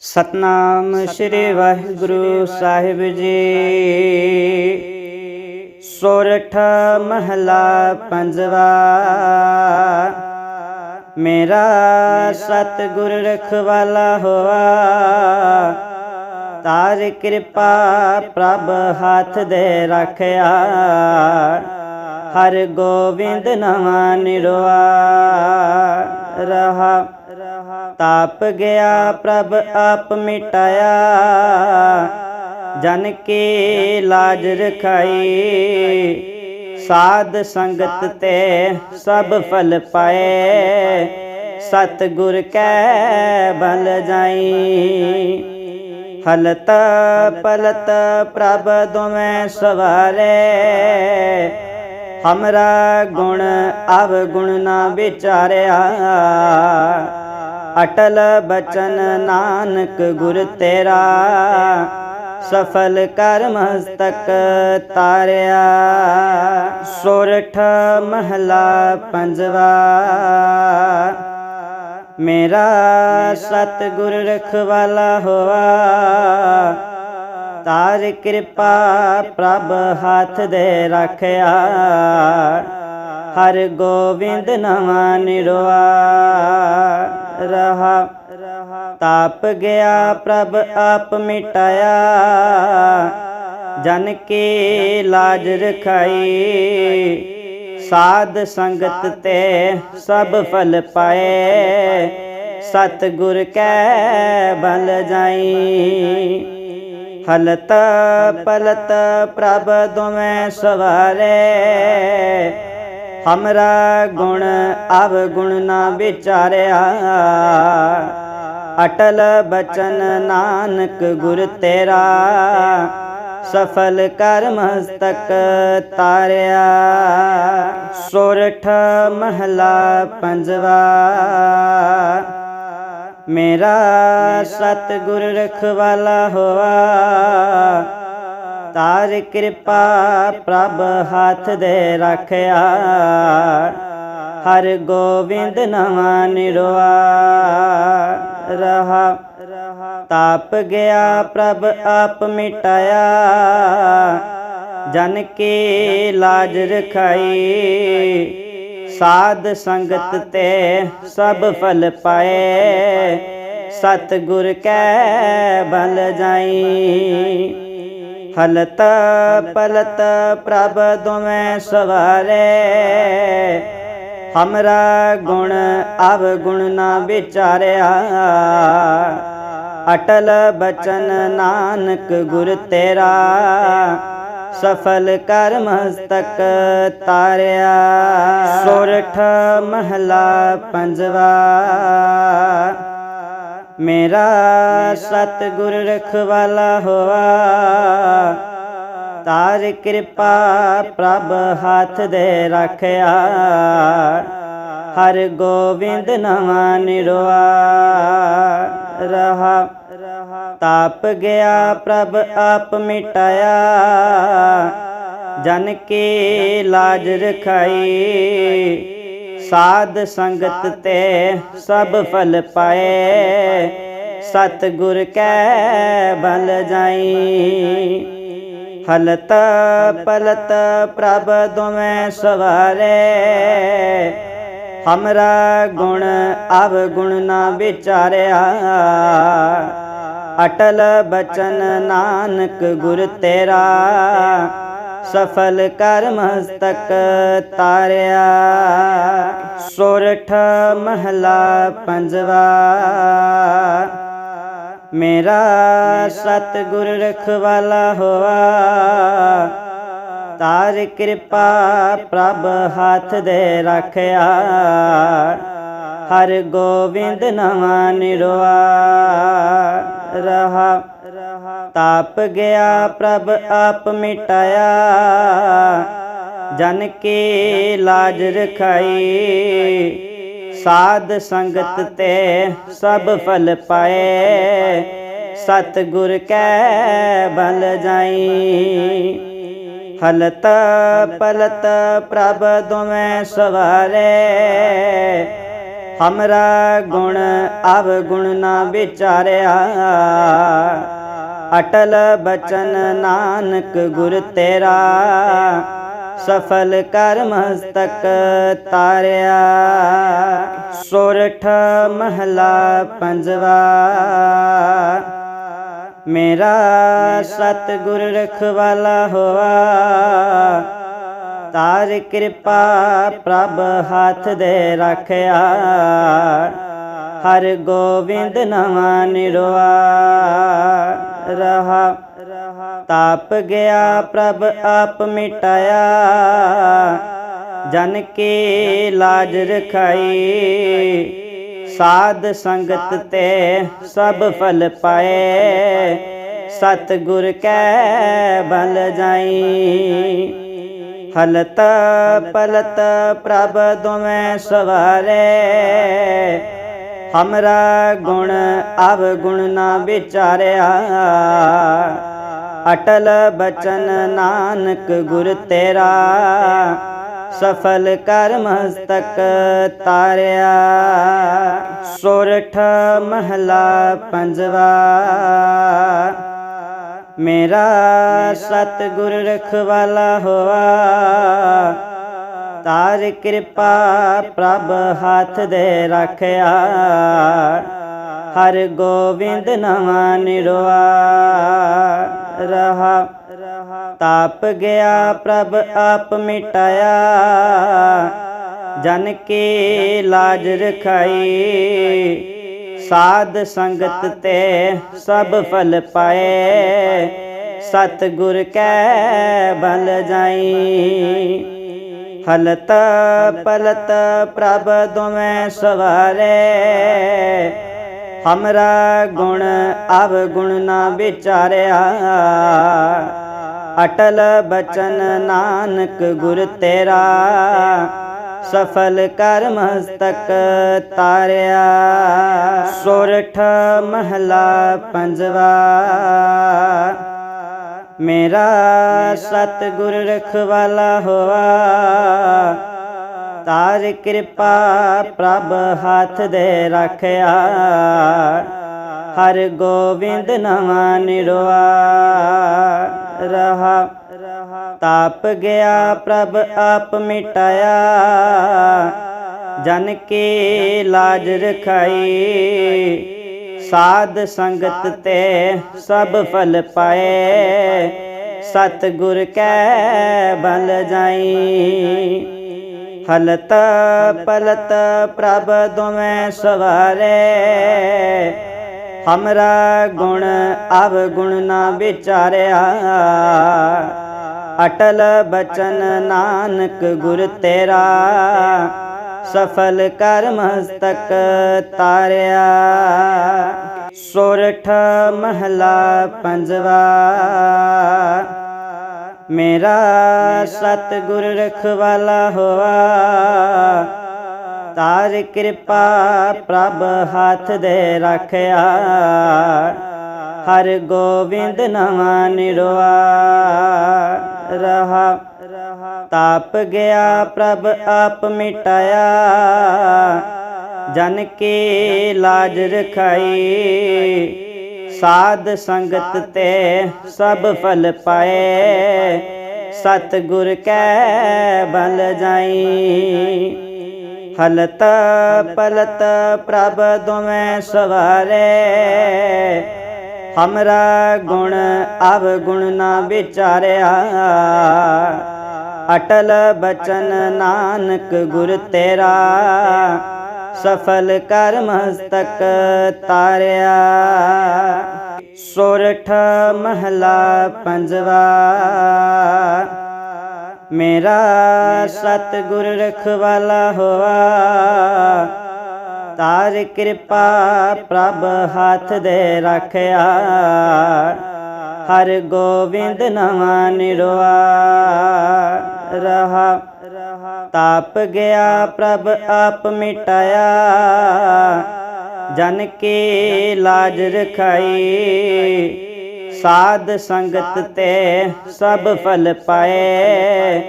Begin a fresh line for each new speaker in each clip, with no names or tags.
ਸਤਨਾਮ ਸ੍ਰੀ ਵਾਹਿਗੁਰੂ ਸਾਹਿਬ ਜੀ। ਸੋਰਠ ਮਹਲਾ ਪੰਜਵਾ। ਮੇਰਾ ਸਤਿਗੁਰ ਰਖਵਾਲਾ ਹੋਆ। ਤਾਰ ਕਿਰਪਾ ਪ੍ਰਭ ਹੱਥ ਦੇ ਰੱਖਿਆ। ਹਰ ਗੋਬਿੰਦ ਨਵਾਂ ਨਿਰਵਾ ਰਹਾ। ਤਾਪ ਗਿਆ, ਪ੍ਰਭ ਆਪ ਮਿਟਾਇਆ। ਜਨ ਕੇ ਲਾਜ ਰਖਾਈ, ਸਾਧ ਸੰਗਤ ਤੇ ਸਭ ਫਲ ਪਾਏ। ਸਤ ਗੁਰ ਕੈ ਬਲ ਜਾਈ। ਹਲਤ ਪਲਤ ਪ੍ਰਭ ਦੋਵੇਂ ਸਵਾਰੇ। ਹਮਰਾ ਗੁਣ ਅਵਗੁਣ ਨਾ ਵਿਚਾਰਿਆ। ਅਟਲ ਬਚਨ ਨਾਨਕ ਗੁਰ ਤੇਰਾ, ਸਫਲ ਕਰ ਮਸਤਕ ਤਾਰਿਆ। ਸੋਰਠ ਮਹਲਾ ਪੰਜਵਾ, ਮੇਰਾ ਸਤਿਗੁਰ ਰਖਵਾਲਾ ਹੋਆ। ਤਾਰ ਕਿਰਪਾ ਪ੍ਰਭ ਹੱਥ ਦੇ ਰੱਖਿਆ। ਹਰ ਗੋਬਿੰਦ ਨਵਾਂ ਨਿਰਵਾ ਰਹਾ। ਤਾਪ ਗਿਆ ਪ੍ਰਭ ਆਪ ਮਿਟਾਇਆ। ਜਨ ਕੇ ਲਾਜ ਰਖਾਈ। ਸਾਧ ਸੰਗਤ ਤੇ ਸਭ ਫਲ ਪਾਏ। ਸਤ ਗੁਰ ਕੈ ਬਲ ਜਾਈ। ਹਲਤ ਪਲਤ ਪ੍ਰਭ ਦੋਵੇਂ ਸਵਾਰੇ। ਹਮਰਾ ਗੁਣ ਅਵਗੁਣ ਨਾ ਵਿਚਾਰਿਆ ਅਟਲ ਬਚਨ ਨਾਨਕ ਗੁਰ ਤੇਰਾ ਸਫਲ ਕਰ ਮਸਤਕ ਤਾਰਿਆ ਸੋਰਠ ਮਹਲਾ ਪੰਜਵਾ ਮੇਰਾ ਸਤਿਗੁਰ ਰਖਵਾਲਾ ਹੋਆ ਤਾਰ ਕਿਰਪਾ ਪ੍ਰਭ ਹੱਥ ਦੇ ਰੱਖਿਆ। ਹਰ ਗੋਬਿੰਦ ਨਵਾਂ ਨਿਰਵਾ ਰਹਾ, ਤਾਪ ਗਿਆ ਪ੍ਰਭ ਆਪ ਮਿਟਾਇਆ। ਜਨ ਕੇ ਲਾਜ ਰਖਾਈ। ਸਾਧ ਸੰਗਤ ਤੇ ਸਭ ਫਲ ਪਾਏ। ਸਤ ਗੁਰ ਕੈ ਬਲ ਜਾਈ। ਹਲਤ ਪਲਤ ਪ੍ਰਭ ਦੋਵੇਂ ਸਵਾਰੇ। ਹਮਰਾ ਗੁਣ ਅਵਗੁਣ ਨਾ ਵਿਚਾਰਿਆ। ਅਟਲ ਬਚਨ ਨਾਨਕ ਗੁਰ ਤੇਰਾ। ਸਫਲ ਕਰ ਮਸਤਕ ਤਾਰਿਆ। ਸੋਰਠ ਮਹਲਾ ਪੰਜਵਾ। ਮੇਰਾ ਸਤਿਗੁਰ ਰਖਵਾਲਾ ਹੋਆ। ਤਾਰ ਕਿਰਪਾ ਪ੍ਰਭ ਹੱਥ ਦੇ ਰੱਖਿਆ। ਹਰ ਗੋਬਿੰਦ ਨਵਾਂ ਨਿਰਵਾ ਰਹਾ, ਤਾਪ ਗਿਆ ਪ੍ਰਭ ਆਪ ਮਿਟਾਇਆ। ਜਨ ਕੇ ਲਾਜ ਰਖਾਈ। ਸਾਧ ਸੰਗਤ ਤੇ ਸਭ ਫਲ ਪਾਏ। ਸਤ ਗੁਰ ਕੈ ਬਲ ਜਾਈ। ਹਲਤ ਪਲਤ ਪ੍ਰਭ ਦੋਵੇਂ ਸਵਾਰੇ। ਹਮਰਾ ਗੁਣ ਅਵਗੁਣ ਨਾ ਵਿਚਾਰਿਆ। ਅਟਲ ਬਚਨ ਨਾਨਕ ਗੁਰ ਤੇਰਾ। ਸਫਲ ਕਰ ਮਸਤਕ ਤਾਰਿਆ। ਸੋਰਠ ਮਹਲਾ ਪੰਜਵਾ। ਮੇਰਾ ਸਤਿਗੁਰ ਰਖਵਾਲਾ ਹੋਆ। ਤਾਰ ਕਿਰਪਾ ਪ੍ਰਭ ਹੱਥ ਦੇ ਰੱਖਿਆ। ਹਰ ਗੋਬਿੰਦ ਨਵਾਂ ਨਿਰਵਾ ਰਹਾ ਤਾਪ ਗਿਆ, ਪ੍ਰਭ ਆਪ ਮਿਟਾਇਆ। ਜਨ ਕੇ ਲਾਜ ਰਖਾਈ। ਸਾਧ ਸੰਗਤ ਤੇ ਸਭ ਫਲ ਪਾਏ। ਸਤ ਗੁਰ ਕੈ ਬਲ ਜਾਈ। ਹਲਤ ਪਲਤ ਪ੍ਰਭ ਦੋਵੇਂ ਸਵਾਰੇ। ਹਮਰਾ ਗੁਣ ਅਵ ਗੁਣ ਨਾ ਵਿਚਾਰਿਆ। ਅਟਲ ਬਚਨ ਨਾਨਕ ਗੁਰ ਤੇਰਾ, ਸਫਲ ਕਰ ਮਸਤਕ ਤਾਰਿਆ। ਸੋਰਠ ਮਹਲਾ ਪੰਜਵਾ, ਮੇਰਾ ਸਤਿਗੁਰ ਰਖਵਾਲਾ ਹੋਆ। ਤਾਰ ਕਿਰਪਾ ਪ੍ਰਭ ਹੱਥ ਦੇ ਰੱਖਿਆ, ਹਰ ਗੋਬਿੰਦ ਨਵਾਂ ਨਿਰਵਾ ਰਹਾ। ਤਾਪ ਗਿਆ ਪ੍ਰਭ ਆਪ ਮਿਟਾਇਆ। ਜਨ ਕੇ ਲਾਜ ਰਖਾਈ। ਸਾਧ ਸੰਗਤ ਤੇ ਸਭ ਫਲ ਪਾਏ। ਸਤ ਗੁਰ ਕੈ ਬਲ ਜਾਈ। ਹਲਤ ਪਲਤ ਪ੍ਰਭ ਦੋਵੇਂ ਸਵਾਰੇ। ਹਮਰਾ ਗੁਣ ਅਵਗੁਣ ਨਾ ਵਿਚਾਰਿਆ ਅਟਲ ਬਚਨ ਨਾਨਕ ਗੁਰ ਤੇਰਾ ਸਫਲ ਕਰ ਮਸਤਕ ਤਾਰਿਆ ਸੋਰਠ ਮਹਲਾ ਪੰਜਵਾ ਮੇਰਾ ਸਤਿਗੁਰ ਰਖਵਾਲਾ ਹੋਆ ਤਾਰ ਕਿਰਪਾ ਪ੍ਰਭ ਹੱਥ ਦੇ ਰੱਖਿਆ। ਹਰ ਗੋਬਿੰਦ ਨਵਾਂ ਨਿਰਵਾ ਰਹਾ, ਤਾਪ ਗਿਆ ਪ੍ਰਭ ਆਪ ਮਿਟਾਇਆ। ਜਨ ਕੇ ਲਾਜ ਰਖਾਈ। ਸਾਧ ਸੰਗਤ ਤੇ ਸਭ ਫਲ ਪਾਏ। ਸਤ ਗੁਰ ਕੈ ਬਲ ਜਾਈ। ਹਲਤ ਪਲਤ ਪ੍ਰਭ ਦੋਵੇਂ ਸਵਾਰੇ। ਹਮਰਾ ਗੁਣ ਅਵਗੁਣ ਨਾ ਵਿਚਾਰਿਆ। ਅਟਲ ਬਚਨ ਨਾਨਕ ਗੁਰ ਤੇਰਾ। ਸਫਲ ਕਰ ਮਸਤਕ ਤਾਰਿਆ। ਸੋਰਠ ਮਹਲਾ ਪੰਜਵਾ। ਮੇਰਾ ਸਤਿਗੁਰ ਰਖਵਾਲਾ ਹੋਆ। ਤਾਰ ਕਿਰਪਾ ਪ੍ਰਭ ਹੱਥ ਦੇ ਰੱਖਿਆ। ਹਰ ਗੋਬਿੰਦ ਨਵਾਂ ਨਿਰਵਾ ਰਹਾ, ਤਾਪ ਗਿਆ ਪ੍ਰਭ ਆਪ ਮਿਟਾਇਆ। ਜਨ ਕੇ ਲਾਜ ਰਖਾਈ। ਸਾਧ ਸੰਗਤ ਤੇ ਸਭ ਫਲ ਪਾਏ। ਸਤ ਗੁਰ ਕੈ ਬਲ ਜਾਈ। ਹਲਤ ਪਲਤ ਪ੍ਰਭ ਦੋਵੇਂ ਸਵਾਰੇ। ਹਮਰਾ ਗੁਣ ਅਵਗੁਣ ਨਾ ਵਿਚਾਰਿਆ। ਅਟਲ ਬਚਨ ਨਾਨਕ ਗੁਰ ਤੇਰਾ। ਸਫਲ ਕਰ ਮਸਤਕ ਤਾਰਿਆ। ਸੋਰਠ ਮਹਲਾ ਪੰਜਵਾ। ਮੇਰਾ ਸਤਿਗੁਰ ਰਖਵਾਲਾ ਹੋਆ। ਤਾਰ ਕਿਰਪਾ ਪ੍ਰਭ ਹੱਥ ਦੇ ਰੱਖਿਆ। ਹਰ ਗੋਬਿੰਦ ਨਵਾਂ ਨਿਰਵਾ ਰਹਾ, ਤਾਪ ਗਿਆ ਪ੍ਰਭ ਆਪ ਮਿਟਾਇਆ। ਜਨ ਕੇ ਲਾਜ ਰਖਾਈ। ਸਾਧ ਸੰਗਤ ਤੇ ਸਭ ਫਲ ਪਾਏ। ਸਤ ਗੁਰ ਕੈ ਬਲ ਜਾਈ। ਹਲਤ ਪਲਤ ਪ੍ਰਭ ਦੋਵੇਂ ਸਵਾਰੇ। ਹਮਰਾ ਗੁਣ ਅਵਗੁਣ ਨਾ ਵਿਚਾਰਿਆ। ਅਟਲ ਬਚਨ ਨਾਨਕ ਗੁਰ ਤੇਰਾ। ਸਫਲ ਕਰ ਮਸਤਕ ਤਾਰਿਆ। ਸੋਰਠ ਮਹਲਾ ਪੰਜਵਾ। ਮੇਰਾ ਸਤਿਗੁਰ ਰਖਵਾਲਾ ਹੋਆ। ਤਾਰ ਕਿਰਪਾ ਪ੍ਰਭ ਹੱਥ ਦੇ ਰੱਖਿਆ। ਹਰ ਗੋਬਿੰਦ ਨਵਾਂ ਨਿਰਵਾ ਰਹਾ ਤਾਪ ਗਿਆ, ਪ੍ਰਭ ਆਪ ਮਿਟਾਇਆ। ਜਨ ਕੇ ਲਾਜ ਰਖਾਈ। ਸਾਧ ਸੰਗਤ ਤੇ ਸਭ ਫਲ ਪਾਏ।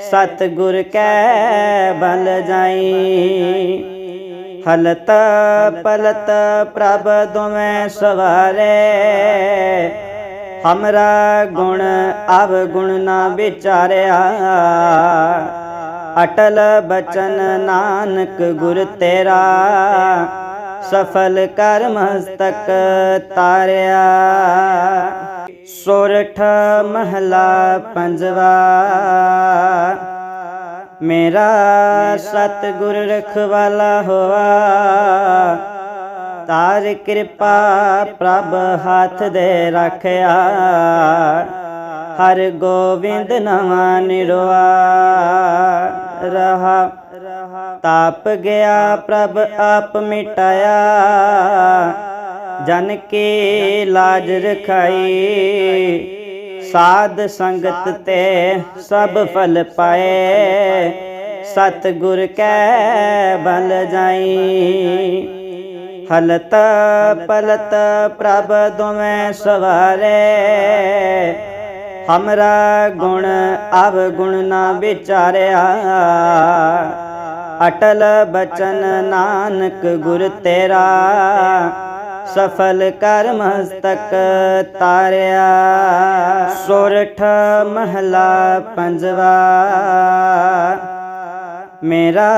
ਸਤ ਗੁਰ ਕੈ ਬਲ ਜਾਈ। ਹਲਤ ਪਲਤ ਪ੍ਰਭ ਦੋਵੇਂ ਸਵਾਰੇ। ਹਮਰਾ ਗੁਣ ਅਵਗੁਣ ਨਾ ਵਿਚਾਰਿਆ। ਅਟਲ ਬਚਨ ਨਾਨਕ ਗੁਰ ਤੇਰਾ, ਸਫਲ ਕਰ ਮਸਤਕ ਤਾਰਿਆ। ਸੋਰਠ ਮਹਲਾ ਪੰਜਵਾ, ਮੇਰਾ ਸਤਿਗੁਰ ਰਖਵਾਲਾ ਹੋਆ। ਤਾਰ ਕਿਰਪਾ ਪ੍ਰਭ ਹੱਥ ਦੇ ਰੱਖਿਆ, ਹਰ ਗੋਬਿੰਦ ਨਵਾਂ ਨਿਰਵਾ ਰਹਾ। ਤਾਪ ਗਿਆ ਪ੍ਰਭ ਆਪ ਮਿਟਾਇਆ। ਜਨ ਕੇ ਲਾਜ ਰਖਾਈ। ਸਾਧ ਸੰਗਤ ਤੇ ਸਭ ਫਲ ਪਾਏ। ਸਤ ਗੁਰ ਕੈ ਬਲ ਜਾਈ। ਹਲਤ ਪਲਤ ਪ੍ਰਭ ਦੋਵੇਂ ਸਵਾਰੇ। ਹਮਰਾ ਗੁਣ ਅਵਗੁਣ ਨਾ ਵਿਚਾਰਿਆ ਅਟਲ ਬਚਨ ਨਾਨਕ ਗੁਰ ਤੇਰਾ ਸਫਲ ਕਰ ਮਸਤਕ ਤਾਰਿਆ ਸੋਰਠ ਮਹਲਾ ਪੰਜਵਾ ਮੇਰਾ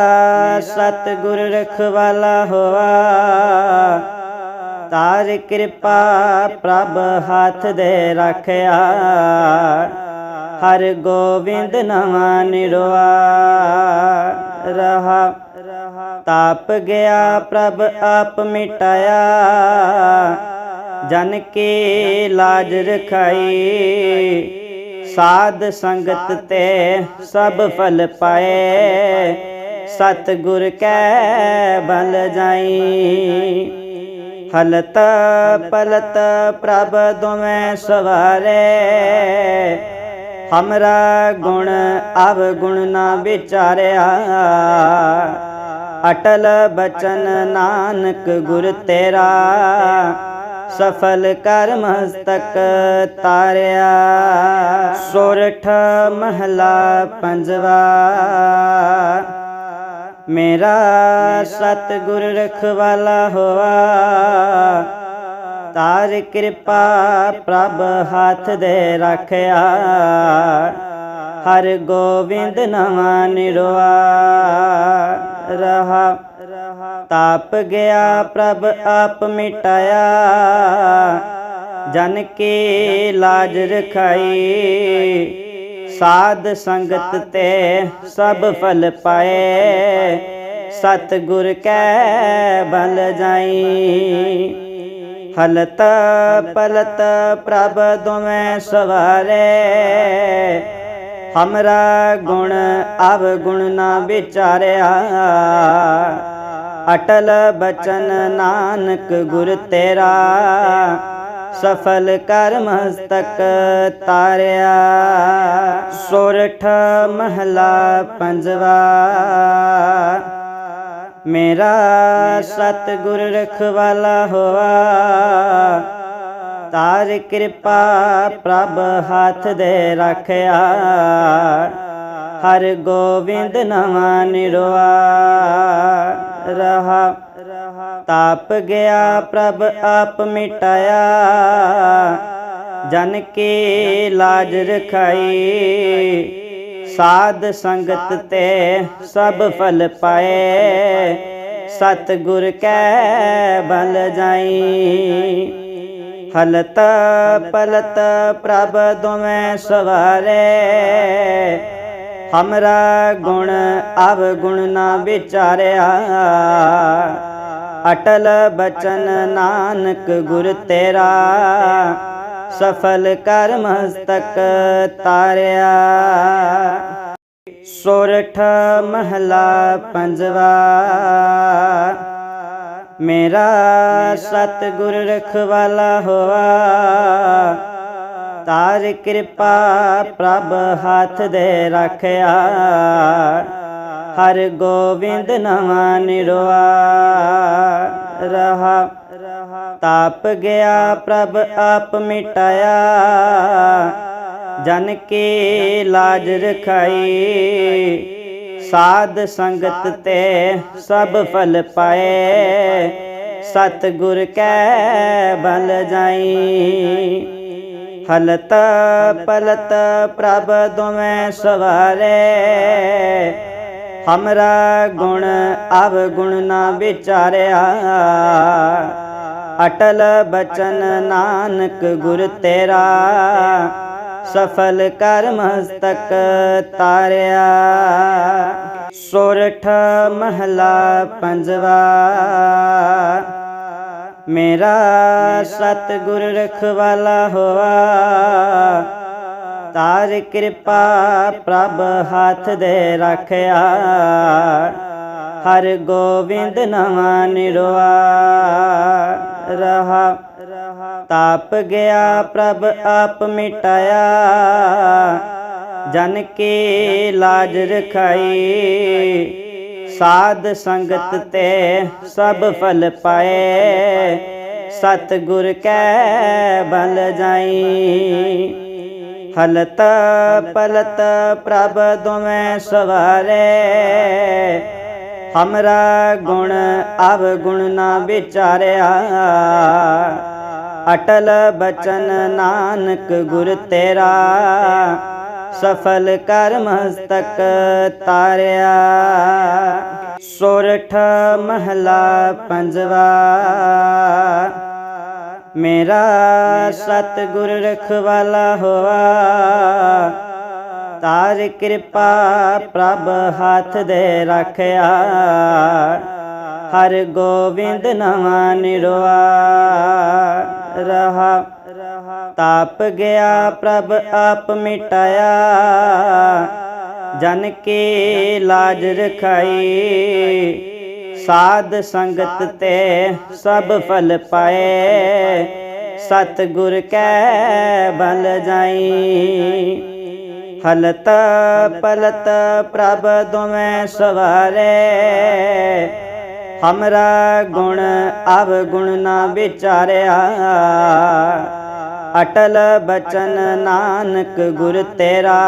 ਸਤਿਗੁਰ ਰਖਵਾਲਾ ਹੋਆ ਤਾਰ ਕਿਰਪਾ ਪ੍ਰਭ ਹੱਥ ਦੇ ਰੱਖਿਆ। ਹਰ ਗੋਬਿੰਦ ਨਵਾਂ ਨਿਰਵਾ ਰਹਾ, ਤਾਪ ਗਿਆ ਪ੍ਰਭ, ਆਪ ਮਿਟਾਇਆ। ਜਨ ਕੇ ਲਾਜ ਰਖਾਈ। ਸਾਧ ਸੰਗਤ ਤੇ ਸਭ ਫਲ ਪਾਏ। ਸਤ ਗੁਰ ਕੈ ਬਲ ਜਾਈ। ਹਲਤ ਪਲਤ ਪ੍ਰਭ ਦੋਵੇਂ ਸਵਾਰੇ। ਹਮਰਾ ਗੁਣ ਅਵਗੁਣ ਨਾ ਵਿਚਾਰਿਆ। ਅਟਲ ਬਚਨ ਨਾਨਕ ਗੁਰ ਤੇਰਾ। ਸਫਲ ਕਰ ਮਸਤਕ ਤਾਰਿਆ। ਸੋਰਠ ਮਹਲਾ ਪੰਜਵਾ। ਮੇਰਾ ਸਤਿਗੁਰ ਰਖਵਾਲਾ ਹੋਆ। ਤਾਰ ਕਿਰਪਾ ਪ੍ਰਭ ਹੱਥ ਦੇ ਰੱਖਿਆ। ਹਰ ਗੋਬਿੰਦ ਨਵਾਂ ਨਿਰਵਾ ਰਹਾ, ਤਾਪ ਗਿਆ ਪ੍ਰਭ ਆਪ ਮਿਟਾਇਆ। ਜਨ ਕੇ ਲਾਜ ਰਖਾਈ। ਸਾਧ ਸੰਗਤ ਤੇ ਸਭ ਫਲ ਪਾਏ। ਸਤ ਗੁਰ ਕੈ ਬਲ ਜਾਈ। ਹਲਤ ਪਲਤ ਪ੍ਰਭ ਦੋਵੇਂ ਸਵਾਰੇ। ਹਮਰਾ ਗੁਣ ਅਵਗੁਣ ਨਾ ਵਿਚਾਰਿਆ। ਅਟਲ ਬਚਨ ਨਾਨਕ ਗੁਰ ਤੇਰਾ। ਸਫਲ ਕਰ ਮਸਤਕ ਤਾਰਿਆ। ਸੋਰਠ ਮਹਲਾ ਪੰਜਵਾ। ਮੇਰਾ ਸਤਿਗੁਰ ਰਖਵਾਲਾ ਹੋਆ। ਤਾਰ ਕਿਰਪਾ ਪ੍ਰਭ ਹੱਥ ਦੇ ਰੱਖਿਆ। ਹਰ ਗੋਬਿੰਦ ਨਵਾਂ ਨਿਰਵਾ ਰਹਾ ਤਾਪ ਗਿਆ, ਪ੍ਰਭ ਆਪ ਮਿਟਾਇਆ। ਜਨ ਕੇ ਲਾਜ ਰਖਾਈ। ਸਾਧ ਸੰਗਤ ਤੇ ਸਭ ਫਲ ਪਾਏ। ਸਤ ਗੁਰ ਕੈ ਬਲ ਜਾਈ। ਹਲਤ ਪਲਤ ਪ੍ਰਭ ਦੋਵੇਂ ਸਵਾਰੇ। ਹਮਰਾ ਗੁਣ ਅਵਗੁਣ ਨਾ ਵਿਚਾਰਿਆ। ਅਟਲ ਬਚਨ ਨਾਨਕ ਗੁਰ ਤੇਰਾ, ਸਫਲ ਕਰ ਮਸਤਕ ਤਾਰਿਆ। ਸੋਰਠ ਮਹਲਾ ਪੰਜਵਾ, ਮੇਰਾ ਸਤਿਗੁਰ ਰਖਵਾਲਾ ਹੋਆ। ਤਾਰ ਕਿਰਪਾ ਪ੍ਰਭ ਹੱਥ ਦੇ ਰੱਖਿਆ। ਹਰ ਗੋਬਿੰਦ ਨਵਾਂ ਨਿਰਵਾ ਰਹਾ। ਤਾਪ ਗਿਆ ਪ੍ਰਭ ਆਪ ਮਿਟਾਇਆ। ਜਨ ਕੇ ਲਾਜ ਰਖਾਈ। ਸਾਧ ਸੰਗਤ ਤੇ ਸਭ ਫਲ ਪਾਏ। ਸਤ ਗੁਰ ਕੈ ਬਲ ਜਾਈ। ਹਲਤ ਪਲਤ ਪ੍ਰਭ ਦੋਵੇਂ ਸਵਾਰੇ। ਹਮਰਾ ਗੁਣ ਅਵ ਗੁਣ ਨਾ ਵਿਚਾਰਿਆ ਅਟਲ ਬਚਨ ਨਾਨਕ ਗੁਰ ਤੇਰਾ ਸਫਲ ਕਰ ਮਸਤਕ ਤਾਰਿਆ ਸੋਰਠ ਮਹਲਾ ਪੰਜਵਾ ਮੇਰਾ ਸਤਿਗੁਰ ਰਖਵਾਲਾ ਹੋਆ ਤਾਰ ਕਿਰਪਾ ਪ੍ਰਭ ਹੱਥ ਦੇ ਰੱਖਿਆ। ਹਰ ਗੋਬਿੰਦ ਨਵਾਂ ਨਿਰਵਾ ਰਹਾ, ਤਾਪ ਗਿਆ ਪ੍ਰਭ ਆਪ ਮਿਟਾਇਆ। ਜਨ ਕੀ ਲਾਜ ਰਖਾਈ। ਸਾਧ ਸੰਗਤ ਤੇ ਸਭ ਫਲ ਪਾਏ। ਸਤ ਗੁਰ ਕੈ ਬਲ ਜਾਈ। ਹਲਤ ਪਲਤ ਪ੍ਰਭ ਦੋਵੇਂ ਸਵਾਰੇ। ਹਮਰਾ ਗੁਣ ਅਵ ਗੁਣ ਨਾ ਵਿਚਾਰਿਆ। ਅਟਲ ਬਚਨ ਨਾਨਕ ਗੁਰ ਤੇਰਾ। ਸਫਲ ਕਰ ਮਸਤਕ ਤਾਰਿਆ। ਸੋਰਠ ਮਹਲਾ ਪੰਜਵਾ। ਮੇਰਾ ਸਤਿਗੁਰ ਰਖਵਾਲਾ ਹੋਆ। ਤਾਰ ਕਿਰਪਾ ਪ੍ਰਭ ਹੱਥ ਦੇ ਰੱਖਿਆ। ਹਰ ਗੋਬਿੰਦ ਨਵਾਂ ਨਿਰਵਾ ਰਹਾ, ਤਾਪ ਗਿਆ ਪ੍ਰਭ ਆਪ ਮਿਟਾਇਆ। ਜਨ ਕੀ ਲਾਜ ਰਖਾਈ। ਸਾਧ ਸੰਗਤ ਤੇ ਸਭ ਫਲ ਪਾਏ। ਸਤ ਗੁਰ ਕੈ ਬਲ ਜਾਈ। ਹਲਤ ਪਲਤ ਪ੍ਰਭ ਦੋਵੇਂ ਸਵਾਰੇ। ਹਮਰਾ ਗੁਣ ਅਵ ਗੁਣ ਨਾ ਵਿਚਾਰਿਆ। ਅਟਲ ਬਚਨ ਨਾਨਕ ਗੁਰ ਤੇਰਾ।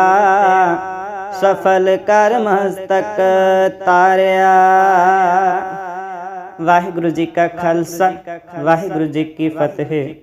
ਸਫਲ ਕਰ ਮਸਤਕ ਤਾਰਿਆ। ਵਾਹਿਗੁਰੂ ਜੀ ਕਾ ਖਾਲਸਾ ਵਾਹਿਗੁਰੂ ਜੀ ਕੀ ਫਤਿਹ।